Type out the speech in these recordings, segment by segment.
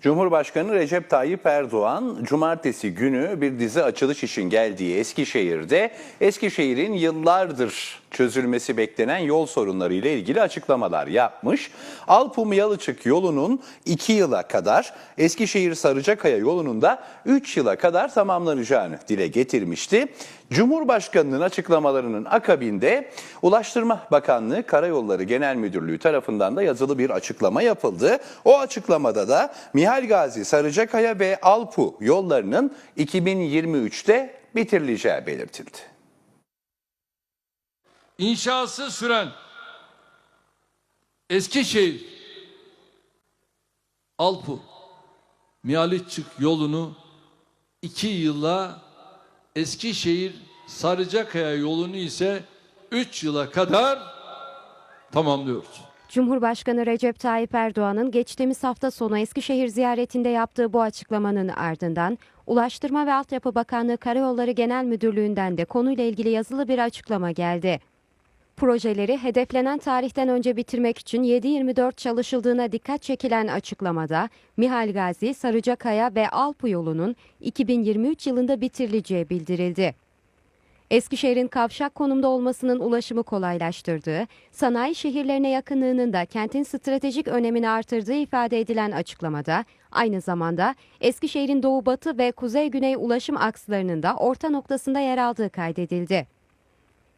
Cumhurbaşkanı Recep Tayyip Erdoğan cumartesi günü bir dizi açılış için geldiği Eskişehir'de. Eskişehir'in yıllardır çözülmesi beklenen yol sorunları ile ilgili açıklamalar yapmış. Alpum Yalıçık yolunun 2 yıla kadar Eskişehir Sarıcakaya yolunun da 3 yıla kadar tamamlanacağını dile getirmişti. Cumhurbaşkanının açıklamalarının akabinde Ulaştırma Bakanlığı Karayolları Genel Müdürlüğü tarafından da yazılı bir açıklama yapıldı. O açıklamada da Mihal Gazi, Sarıcakaya ve Alpu yollarının 2023'te bitirileceği belirtildi. İnşası süren Eskişehir Alpu Mihaliççik yolunu iki yıla Eskişehir Sarıcakaya yolunu ise üç yıla kadar tamamlıyoruz. Cumhurbaşkanı Recep Tayyip Erdoğan'ın geçtiğimiz hafta sonu Eskişehir ziyaretinde yaptığı bu açıklamanın ardından Ulaştırma ve Altyapı Bakanlığı Karayolları Genel Müdürlüğü'nden de konuyla ilgili yazılı bir açıklama geldi. Projeleri hedeflenen tarihten önce bitirmek için 7-24 çalışıldığına dikkat çekilen açıklamada Mihal Gazi, Sarıcakaya ve Alpu yolunun 2023 yılında bitirileceği bildirildi. Eskişehir'in kavşak konumda olmasının ulaşımı kolaylaştırdığı, sanayi şehirlerine yakınlığının da kentin stratejik önemini artırdığı ifade edilen açıklamada, aynı zamanda Eskişehir'in doğu batı ve kuzey güney ulaşım akslarının da orta noktasında yer aldığı kaydedildi.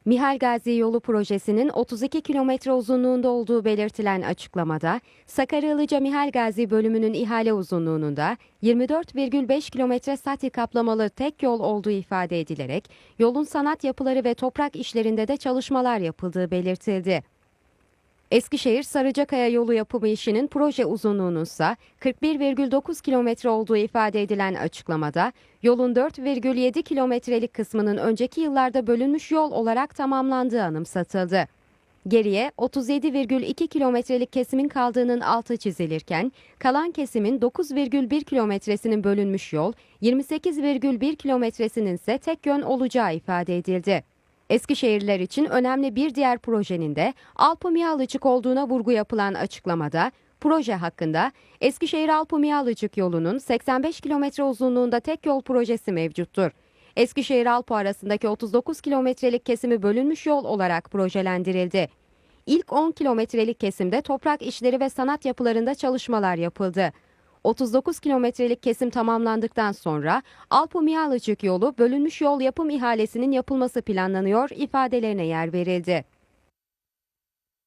Mihal Gazi yolu projesinin 32 kilometre uzunluğunda olduğu belirtilen açıklamada, Sakarya Mihal Gazi bölümünün ihale uzunluğunun da 24,5 kilometre sati kaplamalı tek yol olduğu ifade edilerek, yolun sanat yapıları ve toprak işlerinde de çalışmalar yapıldığı belirtildi. Eskişehir Sarıcakaya yolu yapımı işinin proje uzunluğunun ise 41,9 kilometre olduğu ifade edilen açıklamada yolun 4,7 kilometrelik kısmının önceki yıllarda bölünmüş yol olarak tamamlandığı anımsatıldı. Geriye 37,2 kilometrelik kesimin kaldığının altı çizilirken kalan kesimin 9,1 kilometresinin bölünmüş yol, 28,1 kilometresinin ise tek yön olacağı ifade edildi. Eskişehirliler için önemli bir diğer projenin de Alpı Mihalıcık olduğuna vurgu yapılan açıklamada proje hakkında Eskişehir Alpı Mihalıcık yolunun 85 kilometre uzunluğunda tek yol projesi mevcuttur. Eskişehir Alpı arasındaki 39 kilometrelik kesimi bölünmüş yol olarak projelendirildi. İlk 10 kilometrelik kesimde toprak işleri ve sanat yapılarında çalışmalar yapıldı. 39 kilometrelik kesim tamamlandıktan sonra Alpo Mihalıcık yolu bölünmüş yol yapım ihalesinin yapılması planlanıyor ifadelerine yer verildi.